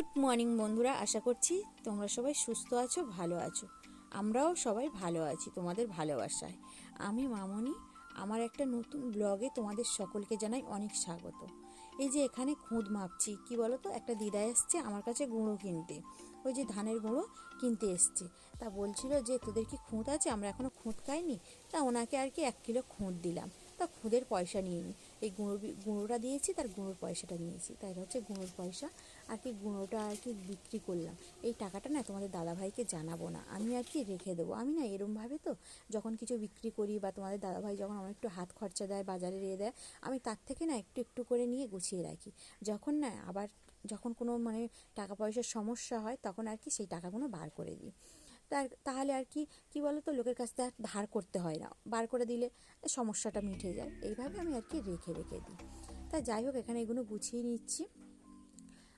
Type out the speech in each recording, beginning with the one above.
Good morning বন্ধুরা। আশা করছি তোমরা সবাই সুস্থ আছো, ভালো আছো। আমরাও সবাই ভালো আছি তোমাদের ভালোবাসায়। আমি মামনি। আমার একটা নতুন ব্লগে তোমাদের সকলকে জানাই অনেক স্বাগত। এই যে এখানে খুঁত মাপছি, কি বলো তো একটা দিদা এসছে আমার কাছে গুঁড়ো কিনতে। ওই যে ধানের গুঁড়ো কিনতে এসছে। তা বলছিল যে, তোদের কি খুঁত আছে? আমরা এখনও খুঁত খাইনি। তা ওনাকে আর কি এক কিলো খুঁত দিলাম। তা খুঁদের পয়সা নিয়ে নি। এই গুঁড়ো গুঁড়োটা দিয়েছি, তার গুঁড়োর পয়সাটা নিয়েছি। তাই হচ্ছে গুঁড়োর পয়সা। আর কি গুঁড়োটা আর কি বিক্রি করলাম। এই টাকাটা না তোমাদের দাদাভাইকে জানাব না। আমি আর কি রেখে দেবো। আমি না এরমভাবে তো যখন কিছু বিক্রি করি বা তোমাদের দাদাভাই যখন আমার একটু হাত খরচা দেয়, বাজারে দিয়ে দেয়, আমি তার থেকে না একটু একটু করে নিয়ে গুছিয়ে রাখি। যখন না আবার যখন কোনো মানে টাকা পয়সার সমস্যা হয়, তখন আর কি সেই টাকাগুলো বার করে দিই। তাহলে আর কি কি বলো তো লোকের কাছ থেকে আর ধার করতে হয় না। বার করে দিলে সমস্যাটা মিটে যায়। এইভাবে আমি আর কি রেখে রেখে দিই। তা যাই হোক, এখানে এগুলো গুছিয়ে নিচ্ছি।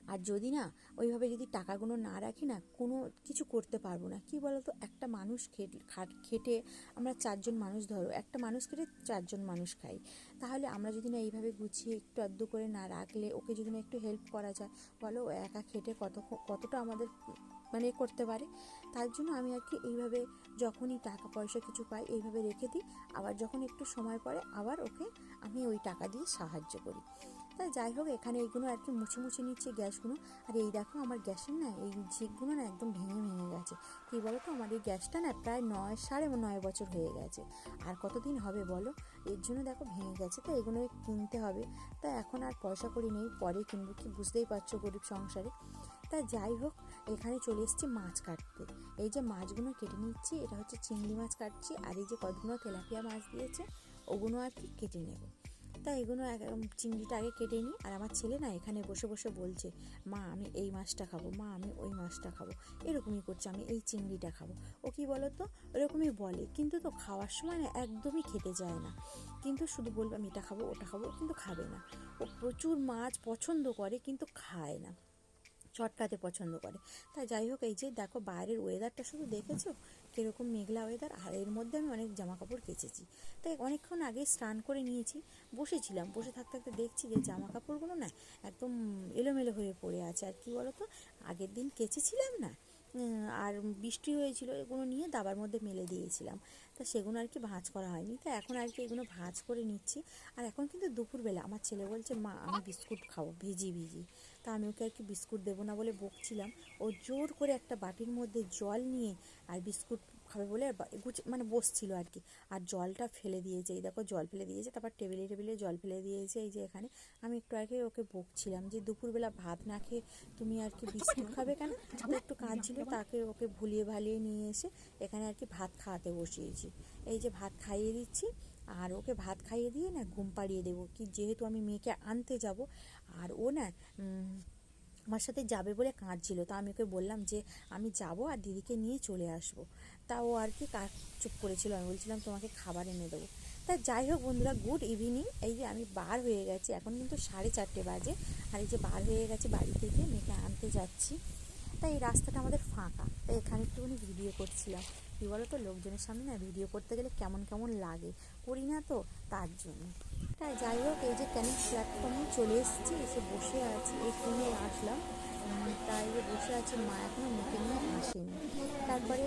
আর যদি না ওইভাবে যদি টাকাগুলো না রাখি না, কোনো কিছু করতে পারব না। কি বলতো? একটা মানুষ খেট- আমরা চারজন মানুষ ধরো, একটা মানুষ খেটে চারজন মানুষ খাই। তাহলে আমরা যদি না এইভাবে গুছিয়ে একটু আধটু করে না রাখলে ওকে যদি না একটু হেল্প করা যায়, বলো ও একা খেটে কত, কতটা আমাদের মানে করতে পারে? তার জন্য আমি আর কি এইভাবে যখনই টাকা পয়সা কিছু পাই এইভাবে রেখে দিই। আবার যখন একটু সময় পরে আবার ওকে আমি ওই টাকা দিয়ে সাহায্য করি। তা যাই হোক, এখানে এইগুলো আর কি মুছে মুছে নিচ্ছে গ্যাসগুলো। আর এই দেখো আমার গ্যাসের না, এই ঝিকগুলো না একদম ভেঙে ভেঙে গেছে। কী বলো তো আমার এই গ্যাসটা না প্রায় নয়, সাড়ে নয় বছর হয়ে গেছে। আর কতদিন হবে বলো? এর জন্য দেখো ভেঙে গেছে, তো এগুলো কিনতে হবে। তা এখন আর পয়সা করি নেই, পরে কিনবো, কি বুঝতেই পারছ গরিব সংসারে। তা যাই হোক, এখানে চলে এসেছি মাছ কাটতে। এই যে মাছগুলো কেটে নিচ্ছি, এটা হচ্ছে চিংড়ি মাছ কাটছি, আর এই যে কতগুলো তেলাপিয়া মাছ দিয়েছে, ওগুলো আর কি কেটে নেব। তা এগুলো চিংড়িটা আগে কেটে নিই। আর আমার ছেলে না এখানে বসে বসে বলছে, মা, আমি এই মাছটা খাব, মা, আমি ওই মাছটা খাব। এরকমই করছে, আমি এই চিংড়িটা খাব। ও কি বলো তো এরকমই বলে। কিন্তু তো খাওয়ার সময় না একদমই খেতে যায় না। কিন্তু শুধু বলবে, আমি এটা খাব, ওটা খাব। কিন্তু খাবে না। ও প্রচুর মাছ পছন্দ করে, কিন্তু খায় না। চটকাতে পছন্দ করে। তাই যাই হোক, এই যে দেখো বাইরের ওয়েদারটা শুধু দেখেছ? কীরকম মেঘলা ওয়েদার আর এর মধ্যে আমি অনেক জামা কাপড় কেচেছি। তাই অনেকক্ষণ আগে স্নান করে নিয়েছি, বসেছিলাম। বসে থাকতে থাকতে দেখছি যে জামা কাপড়গুলো না একদম এলোমেলো হয়ে পড়ে আছে। আর কি বলো তো আগের দিন কেচেছিলাম না আর বৃষ্টি হয়েছিল, এগুলো নিয়ে দাবার মধ্যে মেলে দিয়েছিলাম। তা সেগুলো আর কি ভাঁজ করা হয়নি। তা এখন আর কি এগুলো ভাঁজ করে নিচ্ছি। আর এখন কিন্তু দুপুরবেলা আমার ছেলে বলছে, মা, আমি বিস্কুট খাব। ভিজি ভিজি। তা আমি ওকে আর কি বিস্কুট দেবো না বলে বকছিলাম। ও জোর করে একটা বাটির মধ্যে জল নিয়ে আর বিস্কুট খাবে বলে মানে বসছিল আর কি। আর জলটা ফেলে দিয়েছে, এই দেখো জল ফেলে দিয়েছে, তারপর টেবিলে টেবিলে জল ফেলে দিয়েছে এই যে এখানে। আমি একটু আগে ওকে বকছিলাম যে দুপুরবেলা ভাত না খেয়ে তুমি আর কি বিস্কুট খাবে কেন? একটু কাঁদছিল, তাকে ওকে ভুলিয়ে ভালিয়ে নিয়ে এসে এখানে আর কি ভাত খাওয়াতে বসিয়েছি। এই যে ভাত খাইয়ে দিচ্ছি আর ওকে ভাত খাইয়ে দিয়ে না ঘুম পাড়িয়ে দেবো কি যেহেতু আমি মেয়েকে আনতে যাব। আর ও না আমার সাথে যাবে বলে কাঁদছিল। তা আমি ওকে বললাম যে আমি যাব আর দিদিকে নিয়ে চলে আসব। তা ও আর কি কাজ চুপ করেছিল। আমি বলছিলাম, তোমাকে খাবার এনে দেবো। তা যাই হোক বন্ধুরা গুড ইভিনিং এই যে আমি বার হয়ে গেছি। এখন কিন্তু সাড়ে চারটে বাজে। আর এই যে বার হয়ে গেছে বাড়ি থেকে, মেয়েকে আনতে যাচ্ছি। তাই এই রাস্তাটা আমাদের ফাঁকা। তাই এখানে একটুখানি ভিডিও করছিলাম। কী বলো তো লোকজনের সামনে না ভিডিও করতে গেলে কেমন কেমন লাগে? করি না তো, তার জন্য। তাই যাই হোক, এই যে ক্যানিং প্ল্যাটফর্মে চলে এসেছি, এসে বসে আছি এখানে আসলাম। তাই বসে আছে, মা এখনও মুখে নিয়ে আসেনি। তারপরে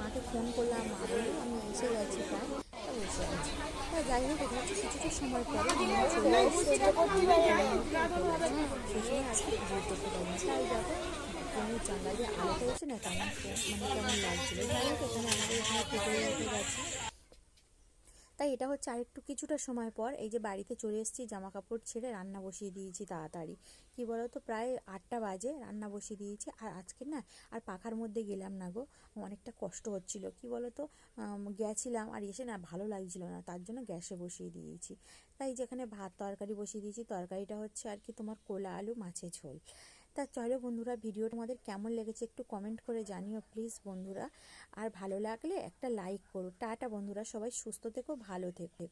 মাকে ফোন করলাম, মা বলল, আমি এসে গেছি প্রায় তা বসে আছি। তা যাই হোক এটা হচ্ছে কিছুটা সময় পরে চলে এসেছি। সেই সময় আজকে করতে পারিনি তাই দেখো কোনো জানলা আলো পড়েছে না কেমন মানে কেমন লাগছিল তাই এটা হচ্ছে আরেকটু কিছুটা সময় পর এই যে বাড়িতে চলে এসেছি জামা কাপড় ছেড়ে রান্না বসিয়ে দিয়েছি তাড়াতাড়ি। কি বলো তো প্রায় আটটা বাজে রান্না বসিয়ে দিয়েছি। আর আজকে না, আর পাখার মধ্যে গেলাম না গো। অনেকটা কষ্ট হচ্ছিল। কি বলো তো গেছিলাম আর এসে না ভালো লাগছিল না, তার জন্য গ্যাসে বসিয়ে দিয়েছি। তাই যেখানে ভাত তরকারি বসিয়ে দিয়েছি, তরকারিটা হচ্ছে আর কি তোমার কোলা আলু, মাছের ঝোল। তা চলো বন্ধুরা ভিডিও তোমাদের কেমন লেগেছে একটু কমেন্ট করে জানিও প্লিজ বন্ধুরা। আর ভালো লাগলে একটা লাইক করো। টাটা বন্ধুরা, সবাই সুস্থ থেকো, ভালো থেকো।